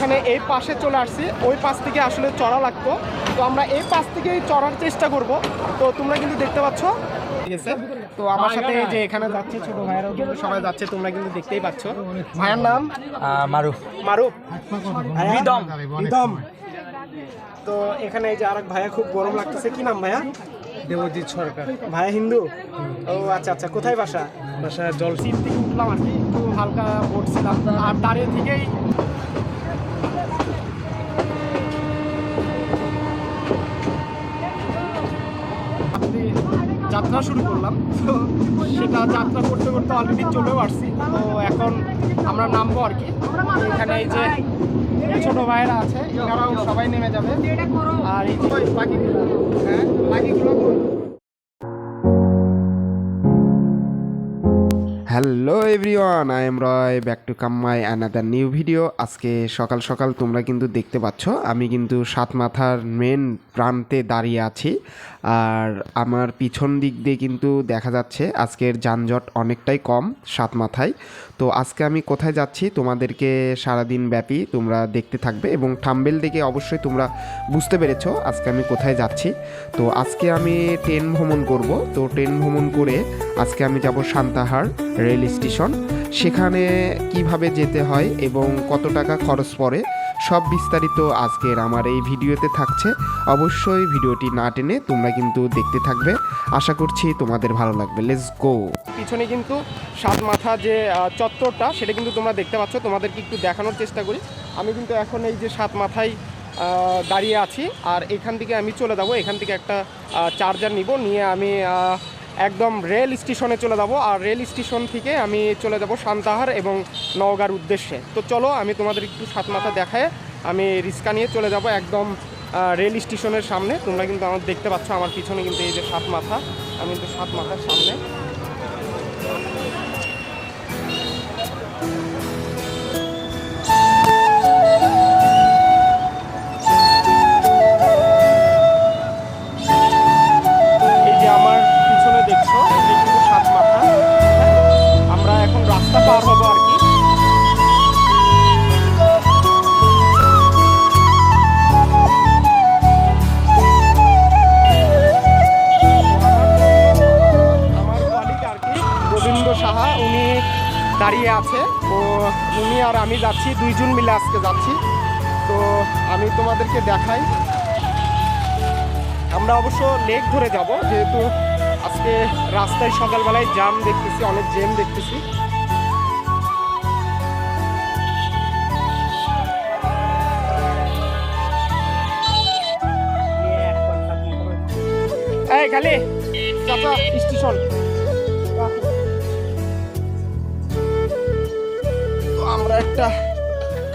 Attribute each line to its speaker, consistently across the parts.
Speaker 1: এখানে এই পাশে চলে আসছি। ওই পাশ থেকে আসলে চড়া লাগতো। তো আমরা এই পাশ থেকেই চড়ার চেষ্টা করব। তো তোমরা কিন্তু দেখতে পাচ্ছ। ঠিক আছে? তো আমার সাথে এই যে এখানে যাচ্ছে ছোট ভাইয়েরাও কিন্তু সবাই যাচ্ছে তোমরা কিন্তু দেখতেই পাচ্ছ। ভাইয়ের নাম?
Speaker 2: মারুফ।
Speaker 1: মারুফ।
Speaker 2: রিদম
Speaker 1: রিদম তো এখানে এই যে আরেক ভাইয়া খুব গরম লাগতেছে। কি নাম ভাইয়া?
Speaker 2: দেবজিৎ সরকার।
Speaker 1: ভাইয়া হিন্দু? ও আচ্ছা আচ্ছা। কোথায় বাসা?
Speaker 2: বাসা জল
Speaker 1: সিট থেকে উঠলাম আর কি। একটু হালকা পড়ছিলাম আর দাঁড়িয়ে থেকেই যাত্রা শুরু করলাম। তো সেটা যাত্রা করতে করতে অলরেডি চলেও আসছি। তো এখন আমরা নামবো আর কি। এখানে এই যে ছোট ভাইয়েরা আছে, এনারাও সবাই নেমে যাবে। আর এই বাকিগুলো হ্যাঁ
Speaker 3: hello everyone I am Roy back to come my another new video আজকে সকাল সকাল তোমরা কিন্তু দেখতে পাচ্ছ, আমি কিন্তু সাত মাথার মেন প্রান্তে দাঁড়িয়ে আছি। আর আমার পিছন দিক দিয়ে কিন্তু দেখা যাচ্ছে আজকের যানজট অনেকটাই কম সাত মাথায়। তো আজকে আমি কোথায় যাচ্ছি তোমাদেরকে সারাদিন ব্যাপী তোমরা দেখতে থাকবে এবং থাম্বেল দেখে অবশ্যই তোমরা বুঝতে পেরেছ আজকে আমি কোথায় যাচ্ছি। তো আজকে আমি ট্রেন ভ্রমণ করব। তো ট্রেন ভ্রমণ করে আজকে আমি যাব সান্তাহার রেল স্টেশন। সেখানে কীভাবে যেতে হয় এবং কত টাকা খরচ পড়ে সব বিস্তারিত আজকের আমার এই ভিডিওতে থাকছে। অবশ্যই ভিডিওটি না টেনে তোমরা কিন্তু দেখতে থাকবে। আশা করছি তোমাদের ভালো লাগবে। লেটস গো
Speaker 1: পিছনে কিন্তু সাত মাথা যে চত্বরটা, সেটা কিন্তু তোমরা দেখতে পাচ্ছ। তোমাদেরকে একটু দেখানোর চেষ্টা করি। আমি কিন্তু এখন এই যে সাত মাথায় দাঁড়িয়ে আছি। আর এখান থেকে আমি চলে যাব। এখান থেকে একটা চার্জার নিব। নিয়ে আমি একদম রেল স্টেশনে চলে যাব। আর রেল স্টেশন থেকে আমি চলে যাব সান্তাহার এবং নওগাঁর উদ্দেশ্যে। তো চলো, আমি তোমাদের একটু সাত মাথা দেখায় আমি রিস্কা নিয়ে চলে যাব একদম রেল স্টেশনের সামনে। তোমরা কিন্তু আমার দেখতে পাচ্ছ, আমার পিছনে কিন্তু এই যে সাত মাথা। আমি কিন্তু সাত মাথার সামনে আমরা অবশ্য লেক ধরে যাব, যেহেতু আজকে রাস্তায় সকালবেলায় জ্যাম দেখতেছি, অনেক জ্যাম দেখতেছি। এই খালি স্টেশন আমরা একটা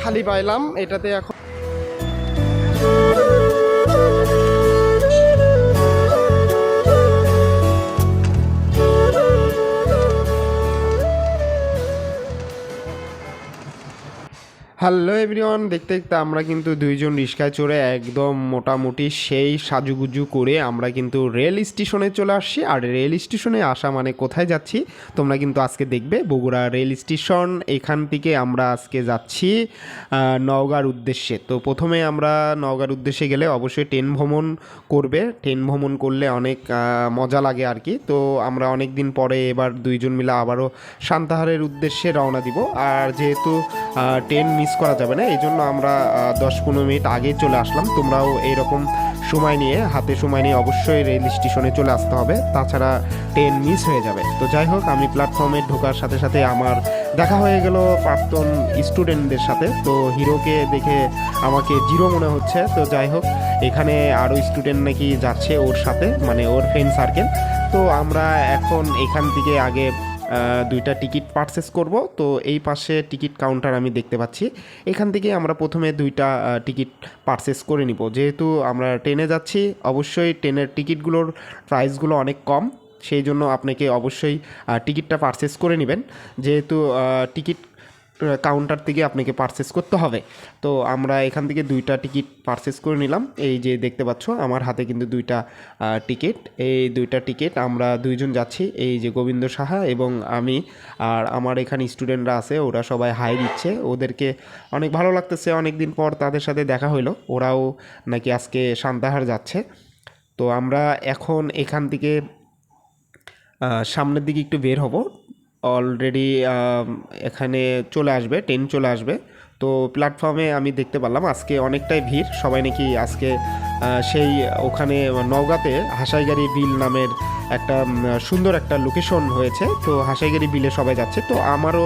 Speaker 1: খালি পাইলাম, এটাতে এখন
Speaker 3: হ্যালো এভরিওয়ান, দেখতে দেখতে আমরা কিন্তু দুইজন রিক্সায় চড়ে একদম মোটামুটি সেই সাজুগুজু করে আমরা কিন্তু রেল স্টেশনে চলে আসছি। আর রেল স্টেশনে আসা মানে কোথায় যাচ্ছি? তোমরা কিন্তু আজকে দেখবে বগুড়া রেল স্টেশন। এখান থেকে আমরা আজকে যাচ্ছি নওগাঁর উদ্দেশ্যে। তো প্রথমে আমরা নওগাঁর উদ্দেশ্যে গেলে অবশ্যই ট্রেন ভ্রমণ করবে। ট্রেন ভ্রমণ করলে অনেক মজা লাগে আর কি। তো আমরা অনেক দিন পরে এবার দুইজন মিলে আবারও সান্তাহারের উদ্দেশ্যে রওনা দিব। আর যেহেতু ট্রেন মিস করা যাবে না, এই জন্য আমরা দশ পনেরো মিনিট আগে চলে আসলাম। তোমরাও এইরকম সময় নিয়ে, হাতে সময় নিয়ে অবশ্যই রেল স্টেশনে চলে আসতে হবে। তাছাড়া ট্রেন মিস হয়ে যাবে। তো যাই হোক, আমি প্ল্যাটফর্মে ঢোকার সাথে সাথে আমার দেখা হয়ে গেল প্রাক্তন স্টুডেন্টদের সাথে। তো হিরোকে দেখে আমাকে জিরো মনে হচ্ছে। তো যাই হোক, এখানে আরও স্টুডেন্ট নাকি যাচ্ছে ওর সাথে মানে ওর ফ্রেন্ড সার্কেল তো আমরা এখন এখান থেকে আগে দুইটা টিকিট পারচেস করব। তো এই পাশে টিকিট কাউন্টার আমি দেখতে পাচ্ছি। এখান থেকে আমরা প্রথমে দুইটা টিকিট পারচেস করে নিব। যেহেতু আমরা ট্রেনে যাচ্ছি, অবশ্যই ট্রেনের টিকিটগুলোর প্রাইসগুলো অনেক কম। সেই জন্য আপনাকে অবশ্যই টিকিটটা পারচেস করে নেবেন। যেহেতু টিকিট কাউন্টার থেকে আপনাকে পারচেস করতে হবে। তো আমরা এখান থেকে দুইটা টিকিট পারচেস করে নিলাম। এই যে দেখতে পাচ্ছ, আমার হাতে কিন্তু দুইটা টিকিট এই দুইটা টিকিট আমরা দুইজন যাচ্ছি, এই যে গোবিন্দ সাহা এবং আমি। আর আমার এখানে স্টুডেন্টরা আছে, ওরা সবাই হাই দিচ্ছে। ওদেরকে অনেক ভালো লাগতেছে অনেক দিন পর তাদের সাথে দেখা হলো ওরাও নাকি আজকে সান্তাহার যাচ্ছে। তো আমরা এখন এখান থেকে সামনের দিকে একটু বের হব। অলরেডি এখানে চলে আসবে ট্রেন চলে আসবে। তো প্ল্যাটফর্মে আমি দেখতে পারলাম আজকে অনেকটাই ভিড়। সবাই নাকি আজকে সেই ওখানে নওগাঁতে হাসাইগাড়ি বিল নামের একটা সুন্দর একটা লোকেশন হয়েছে। তো হাসাইগাড়ি বিলে সবাই যাচ্ছে। তো আমারও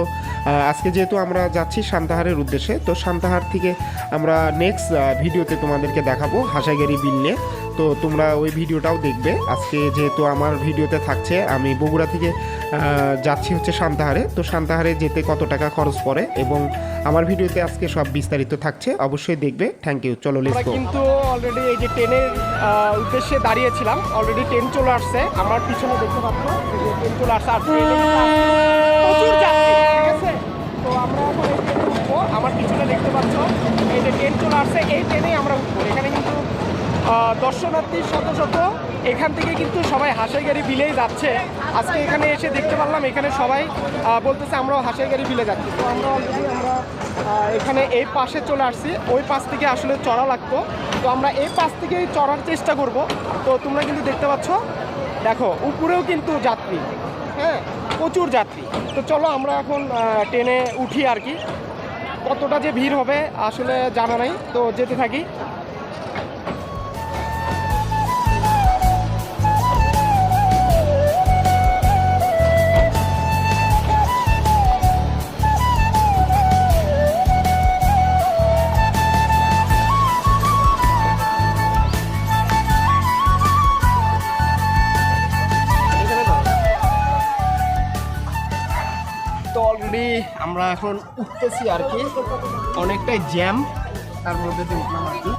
Speaker 3: আজকে যেহেতু আমরা যাচ্ছি সান্তাহারের উদ্দেশ্যে, তো সান্তাহার থেকে আমরা নেক্সট ভিডিওতে তোমাদেরকে দেখাবো হাসাইগাড়ি বিল নিয়ে। তো তোমরা ওই ভিডিওটাও দেখবে। আজকে যেহেতু আমার ভিডিওতে থাকছে আমি বগুড়া থেকে যাচ্ছি হচ্ছে সান্তাহারে। তো সান্তাহারে যেতে কত টাকা খরচ পড়ে এবং আমার ভিডিওতে আজকে সব বিস্তারিত থাকছে অবশ্যই দেখবে। থ্যাংক ইউ চলো লেটস গো
Speaker 1: কিন্তু অলরেডি এই যে ট্রেনের উদ্দেশ্যে দাঁড়িয়েছিলাম অলরেডি ট্রেন চলে আসছে। আমার পিছনে দেখতে পাচ্ছ ট্রেন চলে আসছে আর প্রচুর যাত্রী ঠিক আছে? তো আমরা এখন এই ট্রেনে উঠবো। আমার পিছনে দেখতে পাচ্ছ এই যে ট্রেন চলে আসছে এই ট্রেনেই আমরা উঠবো। এখানে কিন্তু দর্শনার্থী শত শত। এখান থেকে কিন্তু সবাই হাসাইগাড়ি বিলেই যাচ্ছে। আজকে এখানে এসে দেখতে পারলাম, এখানে সবাই বলতেছে আমরাও হাসাইগাড়ি বিলে যাচ্ছি। তো আমরা অলরেডি আমরা এখানে এই পাশে চলে আসছি। ওই পাশ থেকে আসলে চড়া লাগতো। তো আমরা এই পাশ থেকেই চড়ার চেষ্টা করব। তো তোমরা কিন্তু দেখতে পাচ্ছ, দেখো, উপরেও কিন্তু যাত্রী হ্যাঁ প্রচুর যাত্রী। তো চলো আমরা এখন ট্রেনে উঠি আর কি। কতটা যে ভিড় হবে আসলে জানা নাই। তো যেতে থাকি। এখন উঠতেছি আর কি। অনেকটাই জ্যাম তার মধ্যে দিয়ে উঠলাম আর কি।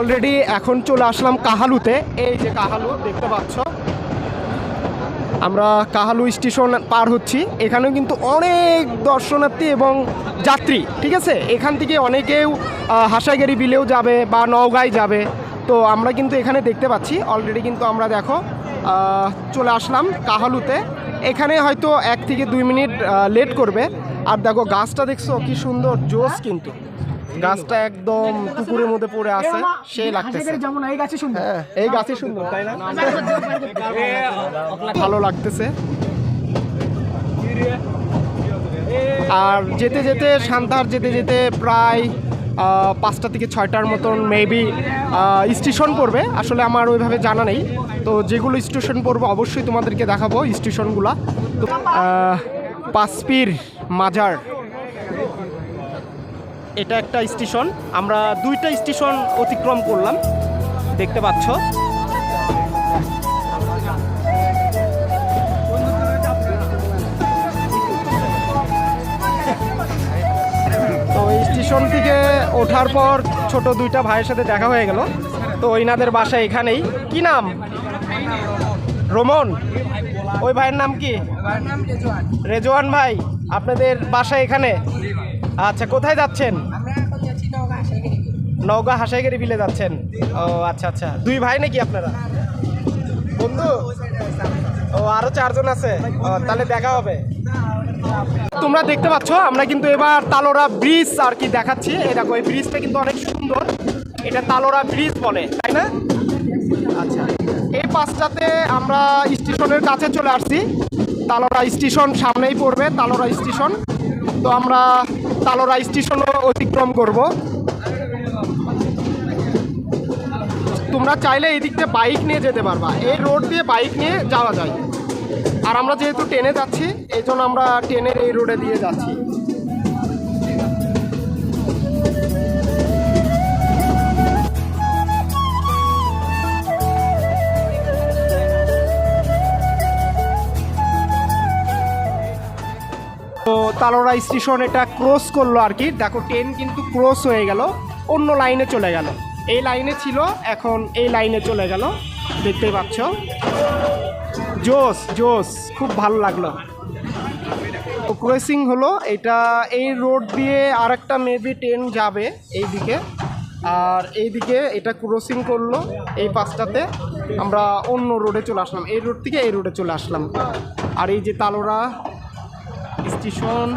Speaker 1: অলরেডি এখন চলে আসলাম কাহালুতে। এই যে কাহালু, দেখতে পাচ্ছ? আমরা কাহালু স্টেশন পার হচ্ছি। এখানেও কিন্তু অনেক দর্শনার্থী এবং যাত্রী, ঠিক আছে? এখান থেকে অনেকেও হাসাইগাড়ি বিলেও যাবে বা নওগাঁয় যাবে। তো আমরা কিন্তু এখানে দেখতে পাচ্ছি। অলরেডি কিন্তু আমরা দেখো চলে আসলাম কাহালুতে। এখানে হয়তো এক থেকে দুই মিনিট লেট করবে। আর দেখো, গাছটা দেখছ, কি সুন্দর জোস কিন্তু। গাছটা একদম পুকুরের মধ্যে পড়ে আছে সেই লাগতেছে।
Speaker 4: যেমন এই গাছে শুনব
Speaker 1: হ্যাঁ এই গাছই সুন্দর তাই না? ভালো লাগতেছে। আর যেতে যেতে সান্তার যেতে যেতে প্রায় পাঁচটা থেকে ছয়টার মতন মেবি স্টেশন পড়বে। আসলে আমার ওইভাবে জানা নেই। তো যেগুলো স্টেশন পড়বে অবশ্যই তোমাদেরকে দেখাবো স্টেশনগুলা তো পাঁচপির মাজার। এটা একটা স্টেশন। আমরা দুইটা স্টেশন অতিক্রম করলাম। দেখতে পাচ্ছ? তো এই স্টেশন থেকে ওঠার পর ছোট দুইটা ভাইয়ের সাথে দেখা হয়ে গেল। তো ইনাদের বাসা এখানেই। কি নাম? রোমন। ওই ভাইয়ের নাম কি? রেজওয়ান ভাই আপনাদের বাসা এখানে? আচ্ছা কোথায় যাচ্ছেন? নওগাঁ হাসাইগাড়ি বিলে যাচ্ছেন? ও আচ্ছা আচ্ছা। দুই ভাই নাকি আপনারা? বন্ধু? ও আরও চারজন আছে। তাহলে দেখা হবে। তোমরা দেখতে পাচ্ছ আমরা কিন্তু এবার তালোরা ব্রিজ আর কি দেখাচ্ছি। এই দেখো এই ব্রিজটা কিন্তু অনেক সুন্দর। এটা তালোরা ব্রিজ বলে তাই না? আচ্ছা। এই পাঁচটাতে আমরা স্টেশনের কাছে চলে আসছি। তালোরা স্টেশন সামনেই পড়বে তালোরা স্টেশন। তো আমরা তালোরা স্টেশনও অতিক্রম করব। তোমরা চাইলে এই দিক দিয়ে বাইক নিয়ে যেতে পারবা। এই রোড দিয়ে বাইক নিয়ে যাওয়া যায়। আর আমরা যেহেতু ট্রেনে যাচ্ছি, এই জন্য আমরা ট্রেনের এই রোডে দিয়ে যাচ্ছি। তো তালোরা স্টেশন এটা ক্রস করল আর কি। দেখো ট্রেন কিন্তু ক্রস হয়ে গেল, অন্য লাইনে চলে গেল। এই লাইনে ছিল, এখন এই লাইনে চলে গেল। দেখতে পাচ্ছ? জোস জোস খুব ভালো লাগল। ক্রসিং হলো, এটা এই রোড দিয়ে আর একটা মেবি ট্রেন যাবে এই দিকে আর এইদিকে এটা ক্রসিং করল, এই পাঁচটাতে আমরা অন্য রোডে চলে আসলাম। এই রোড থেকে এই রোডে চলে আসলাম। আর এই যে Talora station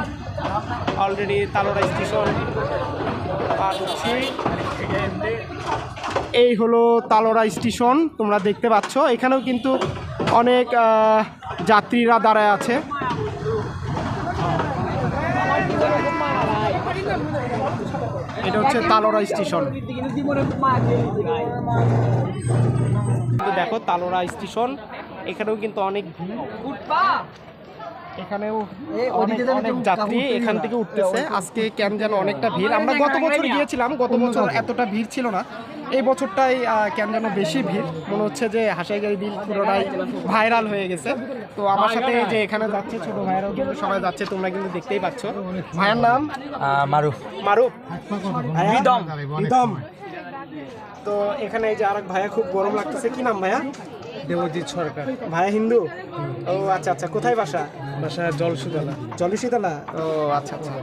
Speaker 1: already Talora station পার হচ্ছি এই হলো তালোরা স্টেশন, তোমরা দেখতে পাচ্ছ। এখানেও কিন্তু অনেক যাত্রীরা দাঁড়ায় আছে। এটা হচ্ছে তালোরা স্টেশন। দেখো তালোরা স্টেশন, এখানেও কিন্তু অনেক ভিড়। এখানেও অনেক যাত্রী এখান থেকে উঠতেছে। আজকে কেন যেন অনেকটা ভিড়। আমরা গত বছর গিয়েছিলাম গত বছর এতটা ভিড় ছিল না। এই বছরটাই আহ, কেন যেন বেশি ভিড়। মনে হচ্ছে যে হাসাইগাড়ি বিল পুরোটাই ভাইরাল হয়ে গেছে। তো আমার সাথে যে এখানে যাচ্ছে ছোট ভাইয়েরাও কিন্তু সবাই যাচ্ছে তোমরা কিন্তু দেখতেই পাচ্ছ। ভাইয়ের নাম?
Speaker 2: মারুফ
Speaker 1: মারুফ
Speaker 2: রিদম
Speaker 1: রিদম তো এখানে এই যে আরেক ভাইয়া খুব গরম লাগতেছে। কি নাম ভাইয়া?
Speaker 2: দেবজিৎ সরকার।
Speaker 1: ভাইয়া হিন্দু? ও আচ্ছা আচ্ছা কোথায় বাসা?
Speaker 2: বাসা জলসুতলা।
Speaker 1: জলসিতলা? ও আচ্ছা আচ্ছা।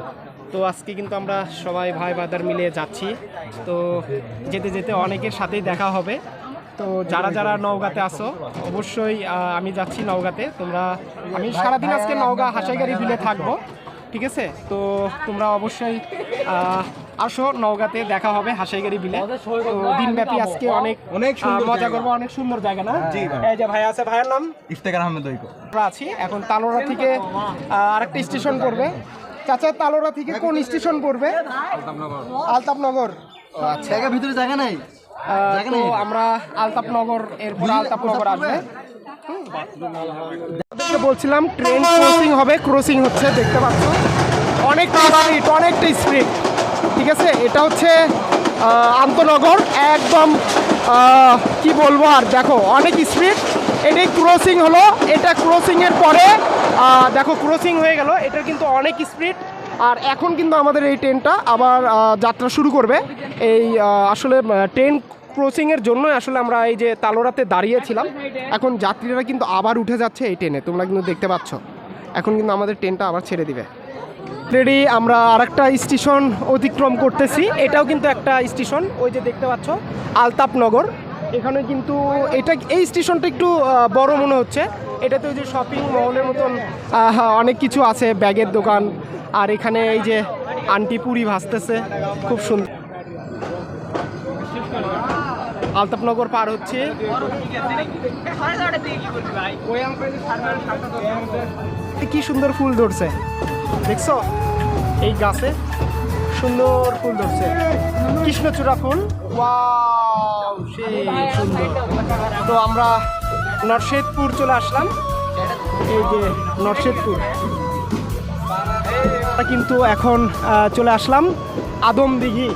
Speaker 1: তো আজকে কিন্তু আমরা সবাই ভাই বাদার মিলে যাচ্ছি। তো যেতে যেতে অনেকের সাথেই দেখা হবে। তো যারা যারা নওগাঁতে আসো অবশ্যই আমি যাচ্ছি নওগাঁতে। তোমরা আমি সারাদিন আজকে নওগাঁ হাসাইগাড়ি বিলে থাকব ঠিক আছে? তো তোমরা অবশ্যই আসো নওগাঁতে দেখা হবে হাসাইগাড়ি বিলে। তো দিনব্যাপী আজকে অনেক অনেক মজা করব অনেক সুন্দর জায়গা না? এই যে ভাই আছে ভাইয়ের নাম?
Speaker 2: ইফতেকার আহমেদ
Speaker 1: আমরা আছি এখন তালোরা থেকে আরেকটা স্টেশন পড়বে। চাচা তালোরা থেকে কোন স্টেশন পড়বে? আলতাপনগর। আচ্ছা।
Speaker 4: জায়গা ভিতরে জায়গা নাই?
Speaker 1: তো আমরা আলতাপনগর এরপর আলতাপনগর আসবে। বলছিলাম ট্রেন ক্রসিং হবে ক্রসিং হচ্ছে দেখতে পাচ্ছ। অনেকটা স্পিড অনেকটা স্পিড ঠিক আছে? এটা হচ্ছে আন্তনগর। একদম কি বলব আর, দেখো, অনেক স্পিড এটাই ক্রসিং হলো। এটা ক্রসিংয়ের পরে দেখো ক্রসিং হয়ে গেল। এটা কিন্তু অনেক স্পিড আর এখন কিন্তু আমাদের এই ট্রেনটা আবার যাত্রা শুরু করবে। এই আসলে ট্রেন ক্রসিংয়ের জন্য আসলে আমরা এই যে তালোরাতে দাঁড়িয়েছিলাম। এখন যাত্রীরা কিন্তু আবার উঠে যাচ্ছে এই ট্রেনে তোমরা কিন্তু দেখতে পাচ্ছ। এখন কিন্তু আমাদের ট্রেনটা আবার ছেড়ে দিবে। রেডি আমরা আর একটা স্টেশন অতিক্রম করতেছি। এটাও কিন্তু একটা স্টেশন, ওই যে দেখতে পাচ্ছ, আলতাপনগর। এখানে কিন্তু এটা, এই স্টেশনটা একটু বড় মনে হচ্ছে। এটাতে ওই যে শপিং মহলের মতন অনেক কিছু আছে, ব্যাগের দোকান। আর এখানে এই যে আন্টি পুরি ভাসতেছে, খুব সুন্দর। আলতাপনগর পার হচ্ছে। কি সুন্দর ফুল ধরছে। দেখছ? এই গাছে সুন্দর ফুল ধরছে। কৃষ্ণচূড়া ফুল। ওয়াও তো আমরা নরশেদপুর চলে আসলাম। এই যে নরশেদপুর কিন্তু এখন চলে আসলাম আদম দিঘি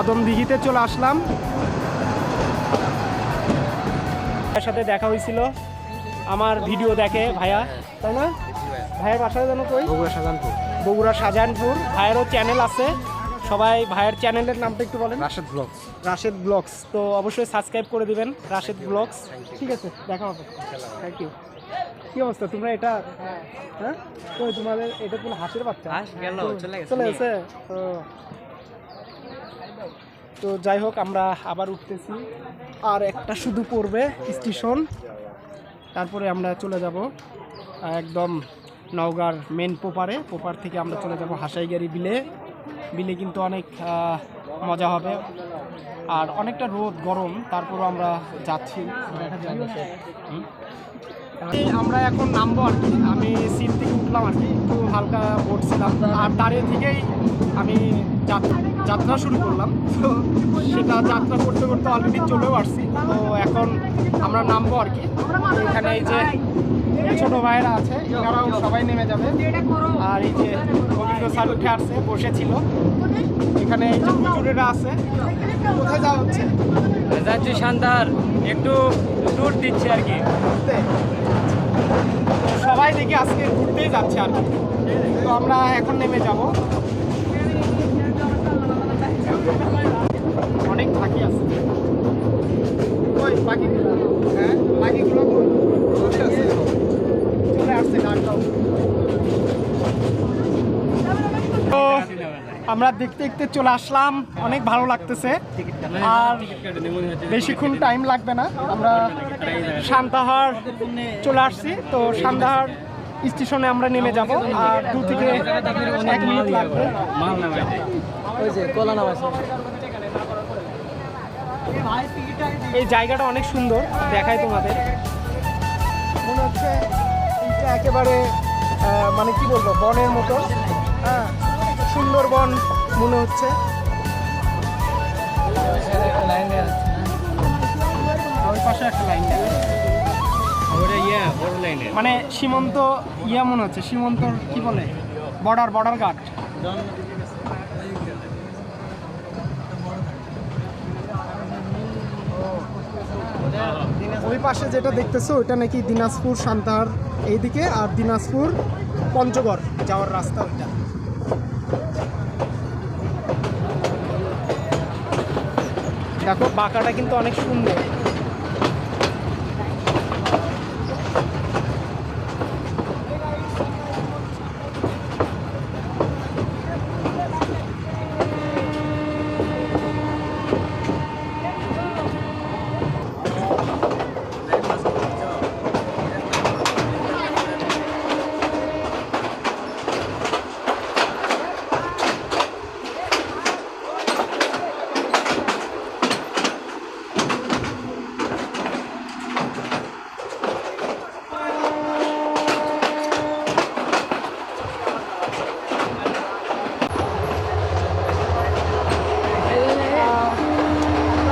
Speaker 1: আদম দিঘিতে চলে আসলাম। ভাইয়ের সাথে দেখা হয়েছিল। আমার ভিডিও দেখে ভাইয়া, তাই না? ভাইয়ের বাসা যেন কই?
Speaker 2: বগুড়া শাহজাহানপুর।
Speaker 1: বগুড়া শাহজাহানপুর। ভাইয়েরও চ্যানেল আছে। সবাই ভাইয়ের চ্যানেলের নামটা একটু বলেন।
Speaker 2: রাশেদ ব্লগস।
Speaker 1: রাশেদ ব্লগস। তো অবশ্যই সাবস্ক্রাইব করে দিবেন। রাশেদ ব্লগস। ঠিক আছে দেখা হবে। থ্যাংক ইউ কি অবস্থা? তোমরা এটা হ্যাঁ। কই তোমাদের এটা কোনো হাসির বাচ্চা?
Speaker 2: চলে
Speaker 1: চলে গেছে। তো যাই হোক আমরা আবার উঠতেছি। আর একটা শুধু পড়বে স্টেশন। তারপরে আমরা চলে যাব। একদম নওগাঁর মেন পোপারে পোপার থেকে আমরা চলে যাব হাসাইগাড়ি বিলে। বিলে কিন্তু অনেক মজা হবে। আর অনেকটা রোদ, গরম, তারপরও আমরা যাচ্ছি। আমরা এখন নামবো আর কি। আমি সিট থেকে উঠলাম আর কি। একটু হালকা বসছিলাম। আর দাঁড়িয়ে থেকেই আমি যাত- যাত্রা শুরু করলাম। তো সেটা যাত্রা করতে করতে অলরেডি চলেও আসছি। তো এখন আমরা নামবো আর কি। এখানে এই যে ছোট ভাইরা আছে এনারাও সবাই নেমে যাবে। আর এই যে গোবিন্দ স্যার উঠে আসছে বসেছিল। এখানে এই যে হুজুরেরা আছে। কোথায় যাওয়া হচ্ছে?
Speaker 2: যাচ্ছি শান্তার একটু ট্যুর দিচ্ছে আর কি।
Speaker 1: সবাই দেখি আজকে ঘুরতেই যাচ্ছে আর কি। তো আমরা এখন নেমে যাব। অনেক পাখি আছে। ওই পাখিগুলো হ্যাঁ পাখিগুলো কই? চলে আসছে গানটাও তো আমরা দেখতে দেখতে চলে আসলাম। অনেক ভালো লাগতেছে। আর বেশিক্ষণ টাইম লাগবে না। আমরা শান্তাহার চলে আসছি। তো শান্তাহার স্টেশনে আমরা নেমে যাব। আর দু থেকে এক মিনিট লাগবে। এই জায়গাটা অনেক সুন্দর। দেখাই তোমাদের। মনে হচ্ছে একেবারে মানে কি বলব, বনের মতো। হ্যাঁ। সুন্দরবন মনে হচ্ছে। ওই পাশে একটা লাইন
Speaker 2: ওটা ইয়া বড় লাইনে
Speaker 1: মানে সীমন্ত ইয়া মনে হচ্ছে সীমন্তর কি বলে? Border border guard. ওই পাশে যেটা দেখতেছো ওইটা নাকি দিনাজপুর সান্তাহার এইদিকে আর দিনাজপুর পঞ্চগড় যাওয়ার রাস্তা ওইটা। দেখো বাঁকাটা কিন্তু অনেক সুন্দর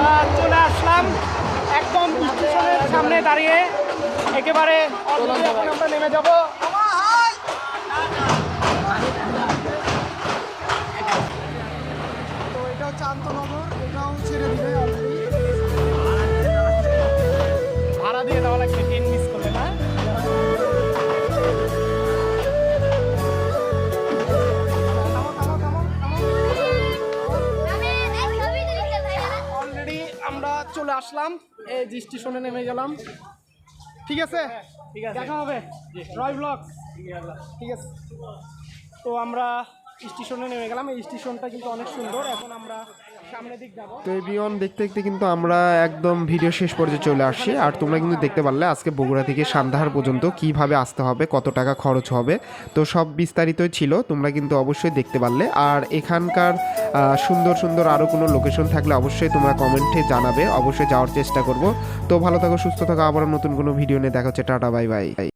Speaker 1: আমরা চলে আসলাম একদম সামনে দাঁড়িয়ে একেবারে আমরা নেমে যাব। তো এটা হচ্ছে আন্তনগর এটাও ছেড়ে দিবে অলরেডি ভাড়া দিয়ে দেওয়া লাগবে ট্রেন মিস করলে না? থামো, থামো, থামো, থামো। অলরেডি আমরা চলে আসলাম। এই জি স্টেশনে নেমে গেলাম। ঠিক আছে? ঠিক আছে। দেখা হবে। রয় ব্লক ঠিক আছে। তো আমরা স্টেশনে নেমে গেলাম। এই স্টেশনটা কিন্তু অনেক সুন্দর। এখন আমরা
Speaker 3: তো দেখতে দেখতে কিন্তু আমরা একদম ভিডিও শেষ পর্যায়ে চলে আসছি। আর তোমরা কিন্তু দেখতে পারলে আজকে বগুড়া থেকে সান্তাহার পর্যন্ত কীভাবে আসতে হবে, কত টাকা খরচ হবে, তো সব বিস্তারিতই ছিল, তোমরা কিন্তু অবশ্যই দেখতে পারলে। আর এখানকার সুন্দর সুন্দর আরও কোনো লোকেশন থাকলে অবশ্যই তোমরা কমেন্টে জানাবে, অবশ্যই যাওয়ার চেষ্টা করব। তো ভালো থাকো, সুস্থ থাকো আবার নতুন কোনো ভিডিও নিয়ে দেখা হচ্ছে, টাটা বাই বাই